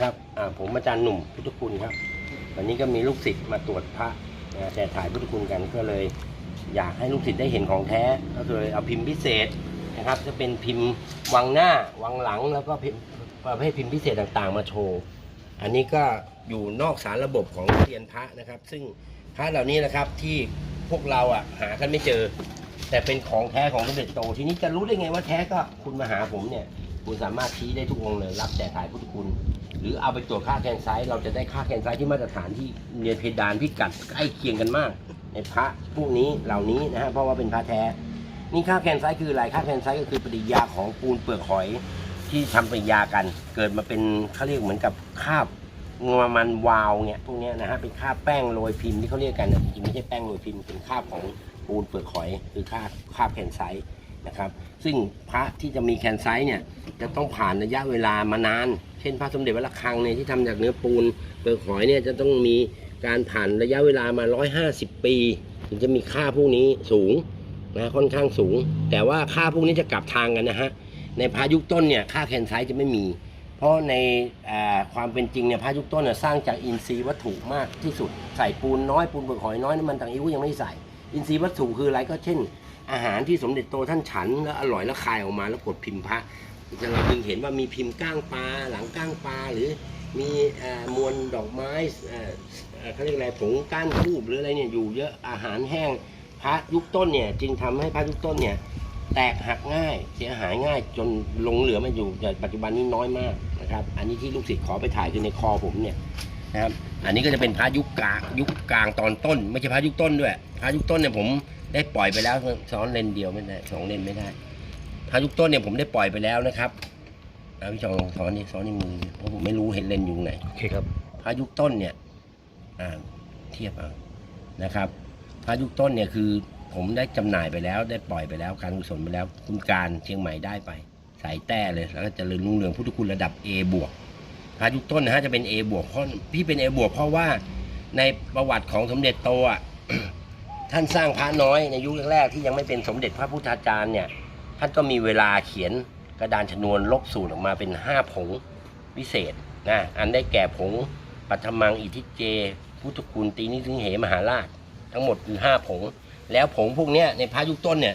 ครับอ่าผมอาจารย์หนุ่มพุทธคุณครับ วันนี้ก็มีลูกศิษย์มาตรวจพระแต่ถ่ายพุทธคุณกันก็เลย อยากให้ลูกศิษย์ได้เห็นของแท้ ก็เลยเอาพิมพ์พิเศษนะครับ จะเป็นพิมพ์วังหน้าวังหลังแล้วก็พิมพ์ประเภทพิมพ์พิเศษต่างๆ มาโชว์ อันนี้ก็อยู่นอกสารระบบของเซียนพระนะครับ ซึ่งพระเหล่านี้นะครับที่พวกเราอะหากันไม่เจอ แต่เป็นของแท้ของสมเด็จโต ทีนี้จะรู้ได้ไงว่าแท้ก็คุณมาหาผมเนี่ย คุณสามารถชี้ได้ทุกองเลย รับแต่ถ่ายพุทธคุณ หรือเอาไปตรวจค่าแคนไซส์เราจะได้ค่าแคนไซส์ที่มาตรฐานที่เรียนเพดานพิกัดใกล้เคียงกันมาก ในพระพวกนี้เหล่านี้นะฮะเพราะว่าเป็นพระแท้นี่ค่าแคนไซส์คืออะไรค่าแคนไซส์ก็คือปฏิยาของปูนเปลือกหอยที่ทำปฏิยากัน เกิดมาเป็นเขาเรียกเหมือนกับคาบงวมันวาวเนี่ยพวกนี้นะฮะเป็นคาบแป้งโรยพิมพ์ที่เขาเรียกกันจริงๆไม่ใช่แป้งโรยพิมพ์เป็นคาบของปูนเปลือกหอย คือคาบคาบแคนไซส์ นะครับ ซึ่งพระที่จะมีแคนไซส์เนี่ยจะต้องผ่านระยะเวลามานาน เช่นพระสมเด็จวัดระฆังเนี่ยที่ทำจากเนื้อปูนเปลือกหอยเนี่ยจะต้องมีการผ่านระยะเวลามา 150 ปี ถึงจะมีค่าพวกนี้สูงนะค่อนข้างสูง แต่ว่าค่าพวกนี้จะกลับทางกันนะฮะในพายุคต้นเนี่ยค่าแคนไซต์จะไม่มี เพราะในความเป็นจริงเนี่ยพายุคต้นน่ยสร้างจากอินทรีย์วัตถุมากที่สุดใส่ปูนน้อยปูนเปลือกหอยน้อยน้ำมันต่างอิ้วยังไม่ใส่อินทรีย์วัตถุคืออะไรก็เช่น อาหารที่สมเด็จโตท่านฉันแล้วอร่อยแล้วคายออกมาแล้วกดพิมพ์พระจะเราจึงเห็นว่ามีพิมพ์ก้างปลาหลังก้างปลาหรือมีอมวลดอกไม้เขาเรียกอะไรผงก้านทูบหรืออะไรเนี่ยอยู่เยอะอาหารแห้งพระยุคต้นเนี่ยจึงทำให้พระยุคต้นเนี่ยแตกหักง่ายเสียหายง่ายจนลงเหลือมาอยู่แต่ปัจจุบันนี้น้อยมากนะครับ อันนี้ที่ลูกศิษย์ขอไปถ่ายคือในคอผมเนี่ยนะครับอันนี้ก็จะเป็นพระยุคกลางยุคกลางตอนต้น ไม่ใช่พระยุคต้นด้วยพระยุคต้นเนี่ยผม ได้ปล่อยไปแล้วซ้อนเลนเดียวไม่ได้สองเลนไม่ได้พระยุคต้นเนี่ยผมได้ปล่อยไปแล้วนะครับอะพี่ชองลองซ้อนนี่ซ้อนในมือเพราะผมไม่รู้เห็นเลนอยู่ไหนโอเคครับพระยุคต้นเนี่ยอ่าเทียบเอานะครับพระยุคต้นเนี่ยคือผมได้จำหน่ายไปแล้ว ได้ปล่อยไปแล้วการกุศลไปแล้ว คุณการเชียงใหม่ได้ไป สายแต้เลยแล้วก็เจริญรุ่งเรืองพุทธคุณระดับ A บวกพระยุคต้นนะฮะจะเป็น A บวกเพราะพี่เป็น A บวกเพราะว่าในประวัติของสมเด็จโตอะ ท่านสร้างพระน้อยในยุคแรกๆที่ยังไม่เป็นสมเด็จพระพุทธาจารย์เนี่ย ท่านก็มีเวลาเขียนกระดานชนวนลบสูตรออกมาเป็นห้าผงวิเศษนะอันได้แก่ผงปัทมังอิทิเจ พุทธคุณตีนิถึงเหมหาราช ทั้งหมดคือห้าผง แล้วผงพวกเนี้ยในพระยุคต้นเนี่ย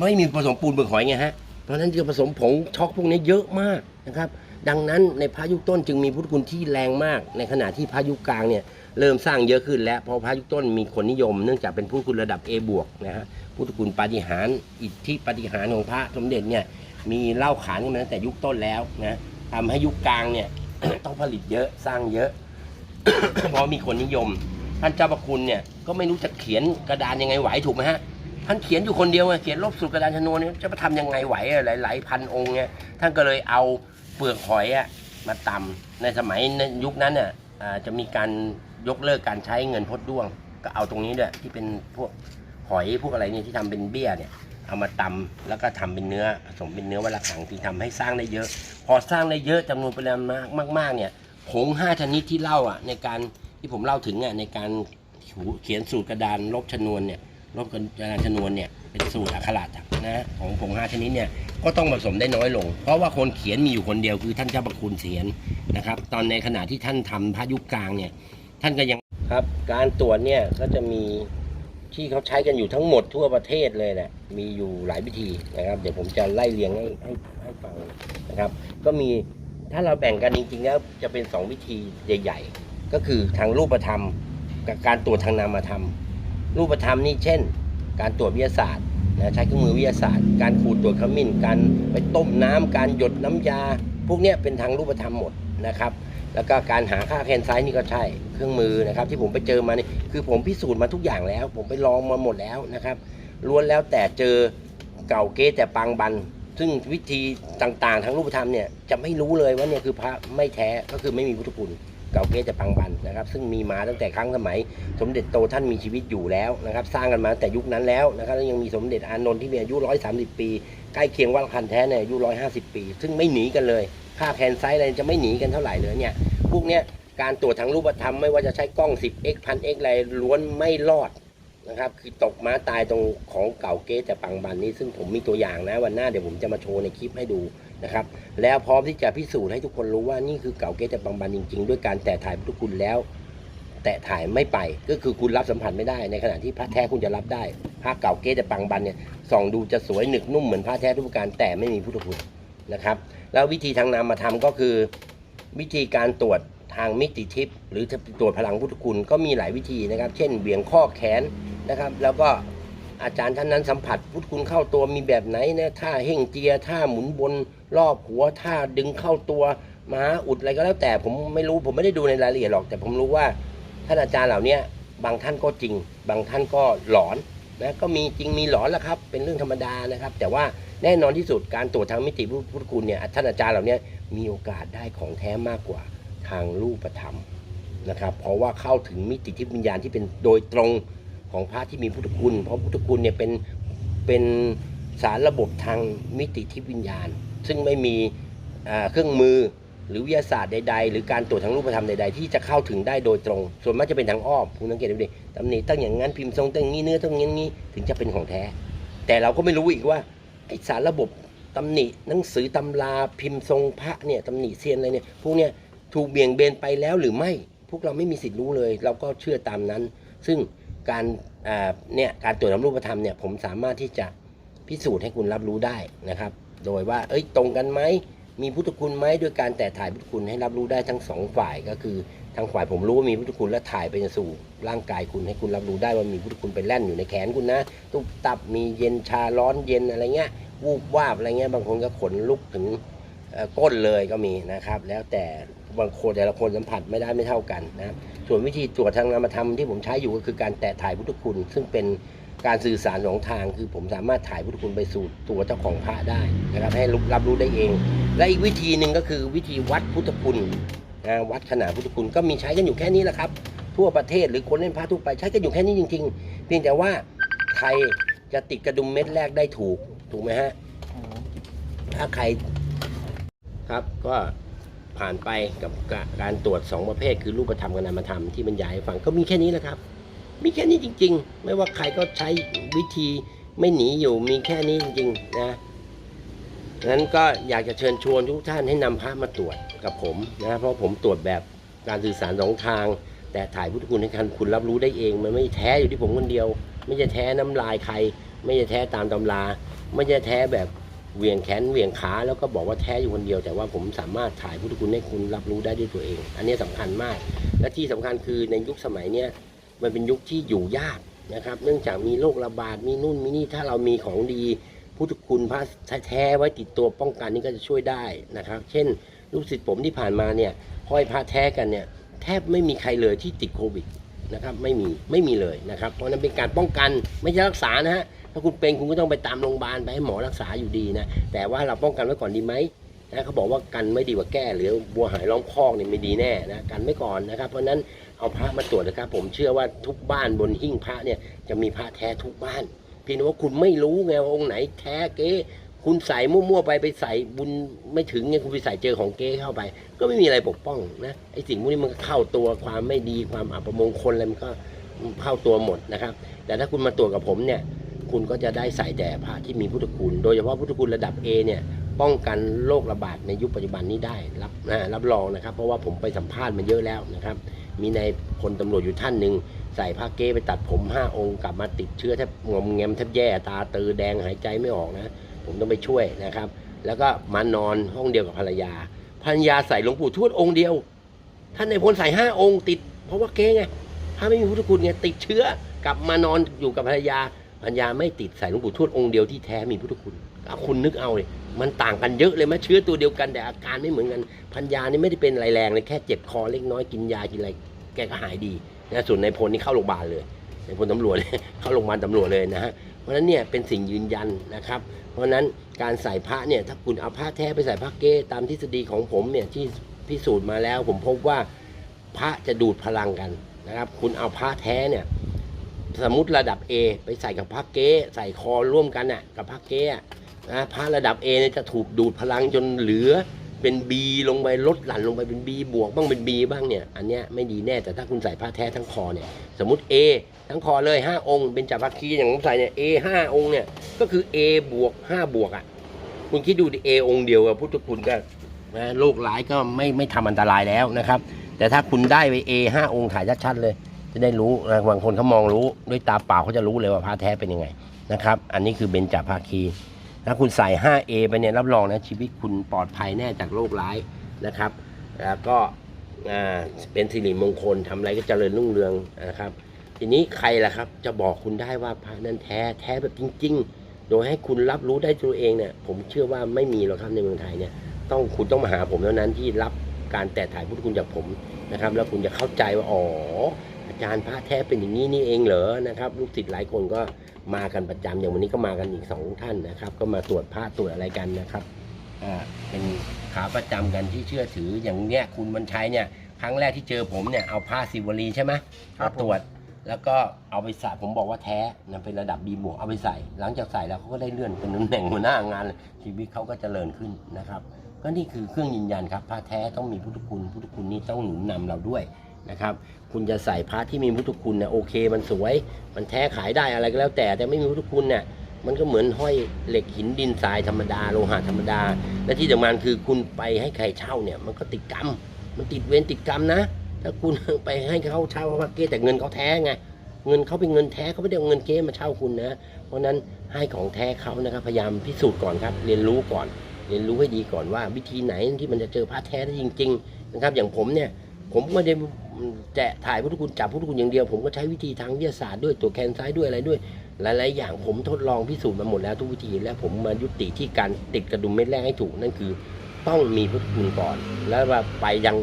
ไม่มีผสมปูนเปลือกหอยไงฮะเพราะฉะนั้นจะผสมผงช็อกพวกนี้เยอะมากนะครับ ดังนั้นในพระยุคต้นจึงมีพุทธคุณที่แรงมาก ในขณะที่พระยุคกลางเนี่ย เริ่มสร้างเยอะขึ้นแล้วเพราะพระยุคต้นมีคนนิยม เนื่องจากเป็นพุทธคุณระดับ A บวกนะฮะพุทธคุณปาฏิหาริย์อิทธิปาฏิหาริย์ของพระสมเด็จเนี่ยมีเล่าขานกันมาตั้งแต่ยุคต้นแล้วนะทำให้ยุคกลางเนี่ย ต้องผลิตเยอะสร้างเยอะ เพราะมีคนนิยม ท่านเจ้าประคุณเนี่ยก็ไม่รู้จะเขียนกระดานยังไงไหวถูกไหมฮะท่านเขียนอยู่คนเดียวไงเขียนลบสูตรกระดานชนวนเนี่ยจะมาทำยังไงไหวอะหลายๆพันองค์เนี่ยท่านก็เลยเอาเปลือกหอยอะมาตำในสมัยในยุคนั้นเน่ะอ่าจะมีการ ยกเลิกการใช้เงินพดด้วง ก็เอาตรงนี้ด้วยที่เป็นพวกหอยพวกอะไรเนี่ยที่ทำเป็นเบี้ยเนี่ยเอามาตำแล้วก็ทำเป็นเนื้อผสมเป็นเนื้อวัละขังที่ทำให้สร้างได้เยอะ พอสร้างได้เยอะจำนวนปริมาณมากๆเนี่ยผงห้าชนิดที่เล่าอะในการที่ผมเล่าถึงอะในการเขียนสูตรกระดานลบชนวนเนี่ยลบกันจราชนวนเนี่ยเป็นสูตรอักขระนะของผงห้าชนิดเนี่ยก็ต้องผสมได้น้อยลง เพราะว่าคนเขียนมีอยู่คนเดียวคือท่านเจ้าประคุณเสียนนะครับ ตอนในขณะที่ท่านทำพระยุคกลางเนี่ย ท่านก็ยังครับการตรวจเนี่ยก็จะมีที่เขาใช้กันอยู่ทั้งหมดทั่วประเทศเลยแหละมีอยู่หลายวิธีนะครับ เดี๋ยวผมจะไล่เรียงให้ให้ให้ฟังนะครับ ก็มีถ้าเราแบ่งกันจริงๆแล้วจะเป็นสองวิธีใหญ่ ๆ ก็คือทางรูปธรรม กับการตรวจทางนามธรรม รูปธรรมนี่เช่น การตรวจวิทยาศาสตร์นะใช้เครื่องมือวิทยาศาสตร์ การขูดตรวจขมิ้น การไปต้มน้ำการหยดน้ำยา พวกนี้เป็นทางรูปธรรมหมดนะครับ แล้วก็การหาค่าแคนไซส์นี่ก็ใช่เครื่องมือนะครับ ที่ผมไปเจอมานี่คือผมพิสูจน์มาทุกอย่างแล้ว ผมไปลองมาหมดแล้วนะครับล้วนแล้วแต่เจอเก่าเก๊แต่ปังบัน ซึ่งวิธีต่างๆทางรูปธรรมเนี่ยจะไม่รู้เลยว่าเนี่ยคือพระไม่แท้ก็คือไม่มีพุทธคุณเก่าเก๊แต่ปังบันนะครับ ซึ่งมีมาตั้งแต่ครั้งสมัย สมเด็จโตท่านมีชีวิตอยู่แล้วนะครับ สร้างกันมาแต่ยุคนั้นแล้วนะครับแล้วยังมีสมเด็จอานนท์ที่มีอายุ 130 ปี ใกล้เคียงวัดละคันแท้เนี่ยอายุ 150 ปี ซึ่งไม่หนีกันเลยค่าแคนไซส์อะไรจะไม่หนีกันเท่าไหร่เลยเนี่ย พวกนี้การตรวจทางรูปธรรมไม่ว่าจะใช้กล้อง 10x 1000x อะไรล้วนไม่รอดนะครับ คือตกม้าตายตรงของเก่าเก๊แต่ปังบันนี้ ซึ่งผมมีตัวอย่างนะวันหน้าเดี๋ยวผมจะมาโชว์ในคลิปให้ดูนะครับ แล้วพร้อมที่จะพิสูจน์ให้ทุกคนรู้ว่านี่คือเก่าเก๊แต่บางบันจริง ๆ ด้วยการแตะถ่ายพุทธคุณแล้ว แตะถ่ายไม่ไปก็คือคุณรับสัมผัสไม่ได้ ในขณะที่พระแท้คุณจะรับได้พระเก่าเก๊แต่บางบันเนี่ยส่องดูจะสวยหนึกนุ่มเหมือนพระแท้ทุกประการแต่ไม่มีพุทธคุณนะครับ แล้ววิธีทางนามธรรมก็คือ วิธีการตรวจทางมิติทิพย์หรือตรวจพลังพุทธคุณก็มีหลายวิธีนะครับ เช่นเหวี่ยงข้อแขนนะครับ แล้วก็อาจารย์ท่านนั้นสัมผัสพุทธคุณเข้าตัวมีแบบไหนเนี่ยท่าเฮ่งเจียท่าหมุนบนรอบหัวท่าดึงเข้าตัวมหาอุดอะไรก็แล้วแต่ผมไม่รู้ผมไม่ได้ดูในรายละเอียดหรอก แต่ผมรู้ว่าท่านอาจารย์เหล่านี้บางท่านก็จริง บางท่านก็หลอน นะก็มีจริงมีหลอนแหละครับ เป็นเรื่องธรรมดานะครับ แต่ว่าแน่นอนที่สุดการตรวจทางมิติพุทธคุณเนี่ยท่านอาจารย์เหล่านี้มีโอกาสได้ของแท้มากกว่าทางรูปธรรมนะครับ เพราะว่าเข้าถึงมิติทิพยวิญญาณที่เป็นโดยตรงของพระที่มีพุทธคุณ เพราะพุทธคุณเนี่ยเป็นเป็นสารระบบทางมิติทิพยวิญญาณ ซึ่งไม่มีเครื่องมือ หรือวิทยาศาสตร์ใดๆ หรือการตรวจทางรูปธรรมใดๆ ที่จะเข้าถึงได้โดยตรง ส่วนมากจะเป็นทางอ้อมคุณสังเกตดูดิตำหนิตั้งอย่างนั้นพิมพ์ทรงตั้งนี้เนื้อตั้งอย่างนี้ถึงจะเป็นของแท้ แต่เราก็ไม่รู้อีกว่าไอสารระบบตำหนิหนังสือตำราพิมพ์ทรงพระเนี่ยตำหนิเซียนอะไรเนี่ยพวกเนี้ยถูกเบี่ยงเบนไปแล้วหรือไม่ พวกเราไม่มีสิทธิ์รู้เลย เราก็เชื่อตามนั้น ซึ่งการเนี่ยการตรวจทางรูปธรรมเนี่ยผมสามารถที่จะพิสูจน์ให้คุณรับรู้ได้นะครับ โดยว่าเอ้ยตรงกันไหม มีพุทธคุณไหมด้วยการแต่ถ่ายพุทธคุณให้รับรู้ได้ทั้งสองฝ่ายก็คือทางฝ่ายผมรู้ว่ามีพุทธคุณและถ่ายไปสู่ร่างกายคุณให้คุณรับรู้ได้ว่ามีพุทธคุณไปแล่นอยู่ในแขนคุณนะ ตุบตับมีเย็นชาร้อนเย็นอะไรเงี้ยวูบวาบอะไรเงี้ยบางคนก็ขนลุกถึงเอ่อก้นเลยก็มีนะครับ แล้วแต่บางคนแต่ละคนสัมผัสไม่ได้ไม่เท่ากันนะส่วนวิธีตรวจทางนามธรรมที่ผมใช้อยู่ก็คือการแตะถ่ายพุทธคุณซึ่งเป็น การสื่อสารสองทางคือผมสามารถถ่ายพุทธคุณไปสู่ตัวเจ้าของพระได้นะครับให้รับรู้ได้เอง และอีกวิธีหนึ่งก็คือวิธีวัดพุทธคุณนะวัดขนาดพุทธคุณก็มีใช้กันอยู่แค่นี้แหละครับ ทั่วประเทศหรือคนเล่นพระทั่วไปใช้กันอยู่แค่นี้จริง ๆ เพียงแต่ว่าใครจะติดกระดุมเม็ดแรกได้ถูกถูกไหมฮะถ้าใครครับก็ผ่านไปกับการตรวจสองประเภท คือรูปธรรมกับนามธรรมที่บรรยายให้ฟังก็มีแค่นี้แหละครับ มีแค่นี้จริง ๆ ไม่ว่าใครก็ใช้วิธีไม่หนีอยู่มีแค่นี้จริง ๆ นะนั้นก็อยากจะเชิญชวนทุกท่านให้นำพระมาตรวจกับผมนะเพราะผมตรวจแบบการสื่อสารสองทาง แต่ถ่ายพุทธคุณให้คันคุณรับรู้ได้เอง มันไม่แท้อยู่ที่ผมคนเดียว ไม่ใช่แท้น้ำลายใคร ไม่ใช่แท้ตามตำรา ไม่ใช่แท้แบบเหวี่ยงแขนเหวี่ยงขาแล้วก็บอกว่าแท้อยู่คนเดียว แต่ว่าผมสามารถถ่ายพุทธคุณให้คุณรับรู้ได้ด้วยตัวเอง อันนี้สำคัญมาก และที่สำคัญคือในยุคสมัยเนี้ย มันเป็นยุคที่อยู่ยากนะครับ เนื่องจากมีโรคระบาดมีนู่นมีนี่ถ้าเรามีของดีพุทธคุณพระแท้ไว้ติดตัวป้องกันนี่ก็จะช่วยได้นะครับ เช่น ลูกศิษย์ผมที่ผ่านมาเนี่ยห้อยพระแท้กันเนี่ยแทบไม่มีใครเลยที่ติดโควิดนะครับไม่มีไม่มีเลยนะครับ เพราะนั้นเป็นการป้องกันไม่ใช่รักษานะฮะถ้าคุณเป็นคุณก็ต้องไปตามโรงพยาบาลไปให้หมอรักษาอยู่ดีนะแต่ว่าเราป้องกันไว้ก่อนดีไหม นะเขาบอกว่ากันไม่ดีกว่าแก้หรือบัวหายล้อมคอกเนี่ยไม่ดีแน่นะกันไว้ก่อนนะครับ เพราะนั้นเอาพระมาตรวจนะครับ ผมเชื่อว่าทุกบ้านบนหิ้งพระเนี่ยจะมีพระแท้ทุกบ้านเพียงแต่ว่าคุณไม่รู้ไงว่าองค์ไหนแท้เก๊คุณใส่มั่วๆไปไปใส่บุญไม่ถึงไงคุณไปใส่เจอของเก๊เข้าไป ก็ไม่มีอะไรปกป้องนะไอ้สิ่งพวกนี้มันเข้าตัวความไม่ดีความอับประมงคลอะไรมันก็เข้าตัวหมดนะครับ แต่ถ้าคุณมาตรวจกับผมเนี่ย คุณก็จะได้ใส่แต่พระที่มีพุทธคุณ โดยเฉพาะพุทธคุณระดับ A เนี่ย ป้องกันโรคระบาดในยุคปัจจุบันนี้ได้รับนะรับรองนะครับ เพราะว่าผมไปสัมภาษณ์มาเยอะแล้วนะครับ มีในพลตำรวจอยู่ท่านหนึ่งใส่ผ้าเก้ไปตัดผมห้าองค์กลับมาติดเชื้อแทบงมแงมแทบแย่ตาตือแดงหายใจไม่ออกนะ ผมต้องไปช่วยนะครับ แล้วก็มานอนห้องเดียวกับภรรยาภรรยาใส่หลวงปู่ทวดองค์เดียว ท่านในพลใส่ห้าองค์ติด เพราะว่าเก้ไงถ้าไม่มีพุทธคุณไงติดเชื้อกลับมานอนอยู่กับภรรยาภรรยาไม่ติดใส่หลวงปู่ทวดองค์เดียวที่แท้มีพุทธคุณเอาคุณนึกเอาเลย มันต่างกันเยอะเลยไหมเชื้อตัวเดียวกันแต่อาการไม่เหมือนกัน พันยานี่ไม่ได้เป็นอะไรแรงเลยแค่เจ็บคอเล็กน้อยกินยากินอะไรแกก็หายดีนะส่วนในพลนี่เข้าโรงพยาบาลเลยในพลตำรวจเข้าโรงพยาบาลตำรวจเลยนะฮะเพราะนั้นเนี่ยเป็นสิ่งยืนยันนะครับ เพราะนั้นการใส่พระเนี่ยถ้าคุณเอาผ้าแท้ไปใส่ผ้าเก้ตามทฤษฎีของผมเนี่ยที่พิสูจน์มาแล้ว ผมพบว่าพระจะดูดพลังกันนะครับ คุณเอาผ้าแท้เนี่ยสมมติระดับ A ไปใส่กับผ้าเก้ใส่คอร่วมกันน่ะกับผ้าเก้ นะผ้าระดับ A เนี่ยจะถูกดูดพลังจนเหลือเป็น B ลงไปลดหลั่นลงไปเป็น B บวกบ้างเป็น B บ้างเนี่ยอันเนี้ยไม่ดีแน่แต่ถ้าคุณใส่ผ้าแท้ทั้งคอเนี่ยสมมติ A ทั้งคอเลย 5 องค์ เป็นจับพักคีอย่างผมใส่เนี่ย A 5องค์เนี่ยก็คือ A บวก5บวกอะคุณคิดดูดิเอองค์เดียวกับพุทธคุณก็นะโรคร้ายก็ไม่ไม่ทำอันตรายแล้วนะครับ แต่ถ้าคุณได้ไปเอห้าองค์ถ่ายชัดๆเลย จะได้รู้นะบางคนเขามองรู้ด้วยตาเปล่าเขาจะรู้เลยว่าพระแท้เป็นยังไงนะครับ อันนี้คือเบญจภาคี ถ้าคุณใส่ 5A ไปเนี่ยรับรองนะชีวิตคุณปลอดภัยแน่จากโรคร้ายนะครับ แล้วก็อ่าเป็นสิริมงคลทำอะไรก็เจริญรุ่งเรืองนะครับ ทีนี้ใครล่ะครับจะบอกคุณได้ว่าพระนั้นแท้แท้แบบจริง ๆ โดยให้คุณรับรู้ได้ตัวเองเนี่ยผมเชื่อว่าไม่มีหรอกครับในเมืองไทยเนี่ยต้องคุณต้องมาหาผมเท่านั้นที่รับการแต่ถ่ายพุทธคุณจากผมนะครับ แล้วคุณจะเข้าใจว่าอ๋อ จารย์พระแท้เป็นอย่างนี้นี่เองเหรอนะครับ ลูกศิษย์หลายคนก็มากันประจำอย่างวันนี้ก็มากันอีกสองท่านนะครับ ก็มาตรวจพระตรวจอะไรกันนะครับอ่าเป็นขาประจำกันที่เชื่อถืออย่างเนี้ยคุณมันใช้เนี่ยครั้งแรกที่เจอผมเนี่ยเอาผ้าสิวลีใช่ไหมครัมาบผมตรวจแล้วก็เอาไปใส่ผมบอกว่าแท้นะเป็นระดับดีบวกเอาไปใส่ หลังจากใส่แล้วเขาก็ได้เลื่อนเป็นตำแหน่งหัวหน้างานเลยชีวิตเขาก็เจริญขึ้นนะครับ ก็นี่คือเครื่องยืนยันครับพระแท้ต้องมีพุทธคุณพุทธคุณนี่ต้องหนุนนำเราด้วย นะครับ คุณจะใส่พระที่มีพุทธคุณเนี่ยโอเค มันสวย มันแท้ขายได้อะไรก็แล้วแต่ แต่ไม่มีพุทธคุณเนี่ยมันก็เหมือนห้อยเหล็กหินดินทรายธรรมดาโลหะธรรมดา และที่สำคัญคือคุณไปให้ใครเช่าเนี่ย มันก็ติดกรรม มันติดเวรติดกรรมนะ ถ้าคุณไปให้เขาเช่าพระเก้แต่เงินเขาแท้ไง เงินเขาเป็นเงินแท้เขาไม่ได้เอาเงินเก้มาเช่าคุณนะ เพราะฉะนั้นให้ของแท้เขานะครับพยายามพิสูจน์ก่อนครับ เรียนรู้ก่อน เรียนรู้ให้ดีก่อนว่า วิธีไหนที่มันจะเจอพระแท้ได้จริง ๆ นะครับ อย่างผมเนี่ย ผมไม่ได้แจะถ่ายพุทธคุณจับพุทธคุณอย่างเดียว ผมก็ใช้วิธีทางวิทยาศาสตร์ด้วยตัวแคนไซด้วยอะไรด้วย หลาย ๆ อย่างผมทดลองพิสูจน์มาหมดแล้วทุกวิธี และผมมายุติที่การติดกระดุมเม็ดแรกให้ถูกนั่นคือ ต้องมีพุทธคุณก่อน แล้วว่าไปยัง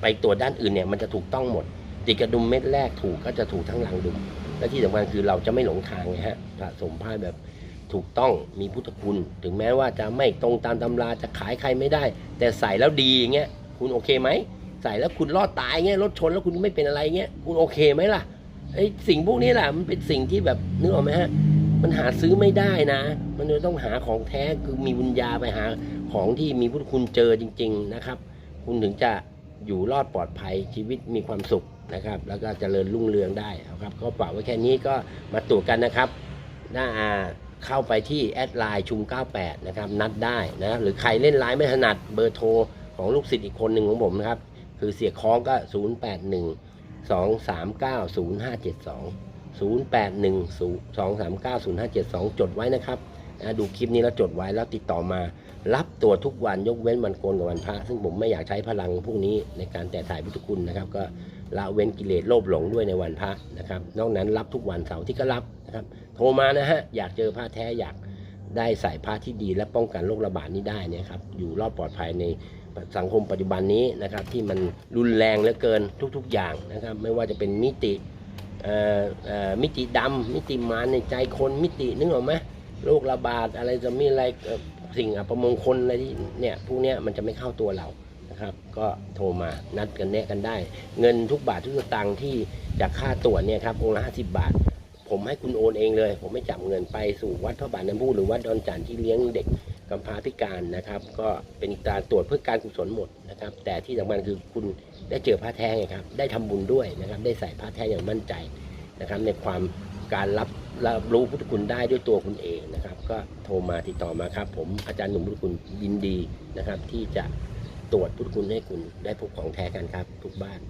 ไปตัวด้านอื่นเนี่ยมันจะถูกต้องหมด ติดกระดุมเม็ดแรกถูกก็จะถูกทั้งหลังดุม และที่สำคัญคือเราจะไม่หลงทางไงฮะสะสมผ้าแบบถูกต้องมีพุทธคุณ ถึงแม้ว่าจะไม่ตรงตามตำราจะขายใครไม่ได้ แต่ใส่แล้วดีอย่างเงี้ยคุณโอเคไหม ใส่แล้วคุณรอดตายเงี้ยรถชนแล้วคุณไม่เป็นอะไรเงี้ยคุณโอเคไหมล่ะไอ้สิ่งพวกนี้แหละมันเป็นสิ่งที่แบบนึกออกไหมฮะมันหาซื้อไม่ได้นะ มันจะต้องหาของแท้คือมีบุญญาไปหาของที่มีพุทธคุณเจอจริง ๆนะครับ คุณถึงจะอยู่รอดปลอดภัยชีวิตมีความสุขนะครับ แล้วก็เจริญรุ่งเรืองได้ครับก็ฝากไว้แค่นี้ก็มาตรวจกันนะครับหน้าอ่าเข้าไปที่แอดไลน์ชุม 98 นะครับ นัดได้นะ หรือใครเล่นไลน์ไม่ถนัดเบอร์โทรของลูกศิษย์อีกคนหนึ่งของผมนะครับ คือเสียคล้องก็ 081 239 0572 0812390572 จดไว้นะครับดูคลิปนี้แล้วจดไว้แล้วติดต่อมา รับตัวทุกวันยกเว้นวันโกนกับวันพระ ซึ่งผมไม่อยากใช้พลังพวกนี้ในการแต่ถ่ายพุทธคุณนะครับ ก็ละเว้นกิเลสโลภหลงด้วยในวันพระนะครับ นอกนั้นรับทุกวันเสาร์ที่ก็รับนะครับ โทรมานะฮะ อยากเจอผ้าแท้อยาก ได้ใส่ผ้าที่ดีและป้องกันโรคระบาดนี้ได้เนยครับอยู่รอดปลอดภัยในสังคมปัจจุบันนี้นะครับที่มันรุนแรงเหลือเกินทุกๆอย่างนะครับไม่ว่าจะเป็นมิติมิติดำมิติมารในใจคนมิตินึกออกไหมโรคระบาดอะไรจะมีอะไรสิ่งอัปมงคลอะไรที่เนี่ยพวกเนี้ยมันจะไม่เข้าตัวเรานะครับ ก็โทรมานัดกันแนะกันได้ เงินทุกบาททุกสตางค์ที่จากค่าตรวจเนี่ยครับองค์ละห้าสิบบาท ผมให้คุณโอนเองเลย ผมไม่จับเงินไปสู่วัดพระบาทน้ำพุหรือวัดดอนจันทร์ที่เลี้ยงเด็กกำพร้าพิการนะครับ ก็เป็นการตรวจเพื่อการกุศลหมดนะครับ แต่ที่สำคัญคือคุณได้เจอพระแท้ไงครับ ได้ทำบุญด้วยนะครับ ได้ใส่พระแท้อย่างมั่นใจนะครับ ในความการรับรับรู้พุทธคุณได้ด้วยตัวคุณเองนะครับ ก็โทรมาติดต่อมาครับ ผมอาจารย์หนุ่มพุทธคุณยินดีนะครับ ที่จะตรวจพุทธคุณให้คุณได้พบของแท้กันครับ ทุกบ้าน